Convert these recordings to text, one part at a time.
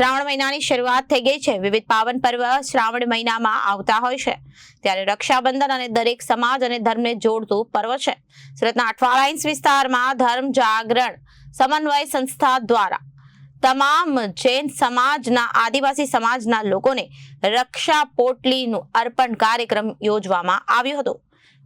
શ્રાવણ મહિનાની શરૂઆત થઈ ગઈ છે. વિવિધ પાવન પર્વ શ્રાવણ મહિનામાં આવતા હોય છે. ત્યારે રક્ષાબંધન અને દરેક સમાજ અને ધર્મને જોડતું પર્વ છે. સુરતના અઠવાલાઇન્સ વિસ્તારમાં ધર્મ જાગરણ સમન્વય સંસ્થા દ્વારા તમામ જૈન સમાજના આદિવાસી સમાજના લોકોને રક્ષા પોટલીનું અર્પણ કાર્યક્રમ યોજવામાં આવ્યો હતો,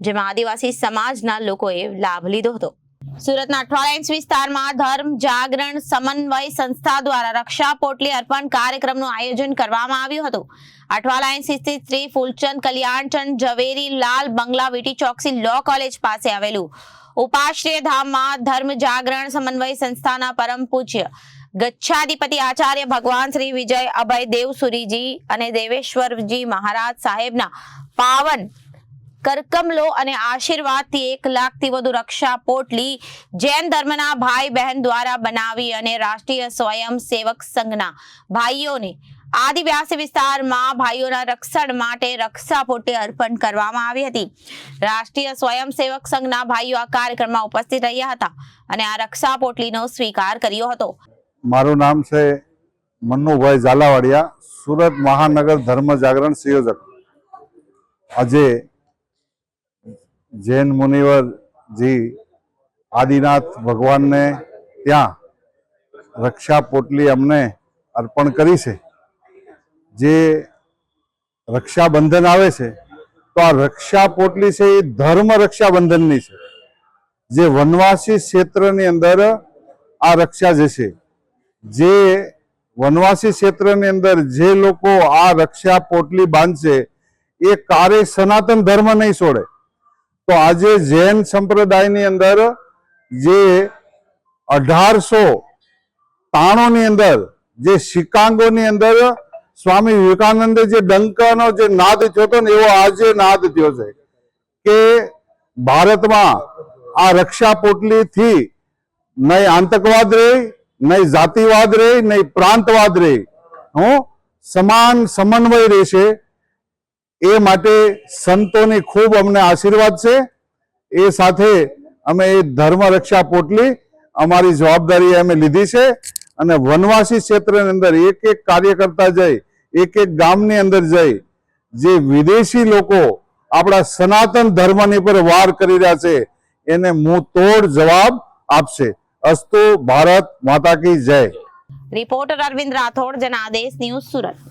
જેમાં આદિવાસી સમાજના લોકોએ લાભ લીધો હતો. સુરતના અઠવાલાઇન્સ વિસ્તારમાં ધર્મ જાગરણ સમન્વય સંસ્થા દ્વારા રક્ષા પોટલી અર્પણ કાર્યક્રમનું આયોજન કરવામાં આવ્યું હતું. અઠવાલાઇન્સ સ્થિત શ્રી ફૂલચંદ કલ્યાણચંદ ઝવેરી લાલ બંગલા વીટી ચોકસી લો કોલેજ પાસે આવેલું. ઉપાશ્રય ધામમાં ધર્મ જાગરણ સમન્વય સંસ્થાના પરમ પૂજ્ય ગચ્છાધિપતિ આચાર્ય ભગવાન શ્રી વિજય અભય દેવસુરીજી અને દેવેશ્વરજી મહારાજ સાહેબના પાવન કરકમલો અને આશીર્વાદથી એક લાખથી વધુ રક્ષા પોટલી જૈન ધર્મના ભાઈ બહેન દ્વારા બનાવી અને રાષ્ટ્રીય સ્વયં સેવક સંઘના ભાઈઓને આદિવાસી વિસ્તારમાં ભાઈઓના રક્ષણ માટે રક્ષા પોટલી અર્પણ કરવામાં આવી હતી. રાષ્ટ્રીય સ્વયંસેવક સંઘના ભાઈઓ આ કાર્યક્રમમાં ઉપસ્થિત રહ્યા હતા અને આ રક્ષા પોટલીનો સ્વીકાર કર્યો હતો. મારું નામ છે મન્નુભાઈ ઝાલાવાડિયા, સુરત મહાનગર ધર્મ જાગરણ સંયોજક. આજે જૈન મુનિવરજી આદિનાથ ભગવાનને ત્યાં રક્ષા પોટલી અમને અર્પણ કરી છે. જે રક્ષાબંધન આવે છે, તો આ રક્ષા પોટલી છે એ ધર્મ રક્ષાબંધનની છે. જે વનવાસી ક્ષેત્રની અંદર આ રક્ષા જે છે, જે વનવાસી ક્ષેત્રની અંદર જે લોકો આ રક્ષા પોટલી બાંધશે, એ કારે સનાતન ધર્મ નહીં છોડે. તો આજે જૈન સંપ્રદાયની અંદર જે અઢારસો તાણોની અંદર, જે શિકાંગોની અંદર સ્વામી વિવેકાનંદે જે ડંકાનો જે નાદ થયો હતો ને, એવો આજે નાદ થયો છે કે ભારતમાં આ રક્ષા પોટલીથી નહીં આતંકવાદ રહી, નહીં જાતિવાદ રહી, નહીં પ્રાંતવાદ રહે. હું? સમાન સમન્વય રહેશે. એ માટે સંતોની ખૂબ અમને આશીર્વાદ છે. એ સાથે અમે એ ધર્મ રક્ષા પોટલી અમારી જવાબદારી અમે લીધી છે અને વનવાસી ક્ષેત્રની અંદર એક એક કાર્યકર્તા જઈ, એક એક ગામની અંદર જઈ, જે વિદેશી લોકો આપણા સનાતન ધર્મની પર વાર કરી રહ્યા છે, એને મું તોડ જવાબ આપશે. અસ્તુ ભારત માતા કી જય. Reporter Arvind Rathod, Janadesh, news Surat.